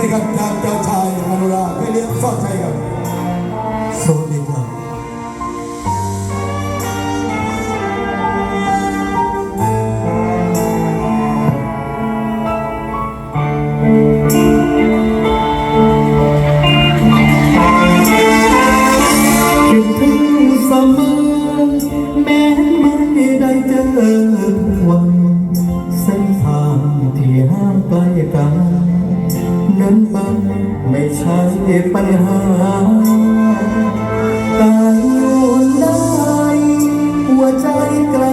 นะครับทางเจ้าชายมนุราไม่เลี้ยงฟอดใไม่ใช่ปัญหาการู้ได้หัวใจไกล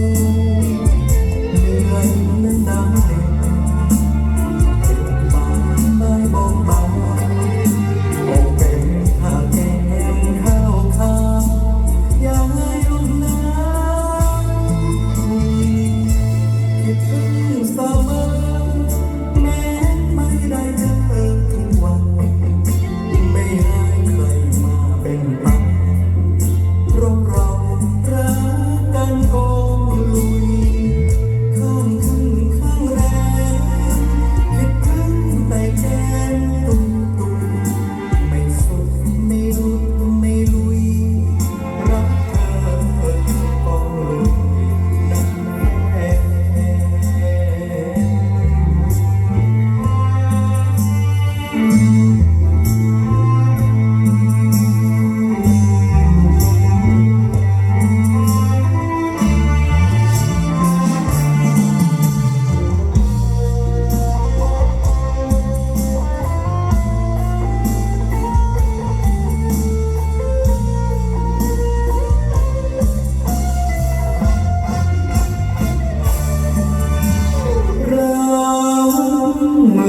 เหนื่อย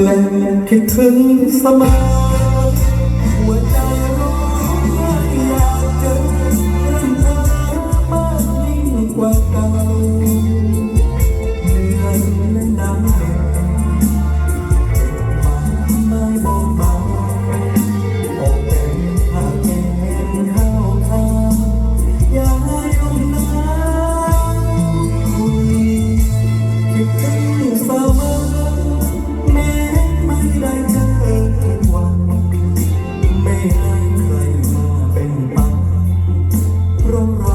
และคิดถึงเสมอ ร้องรอย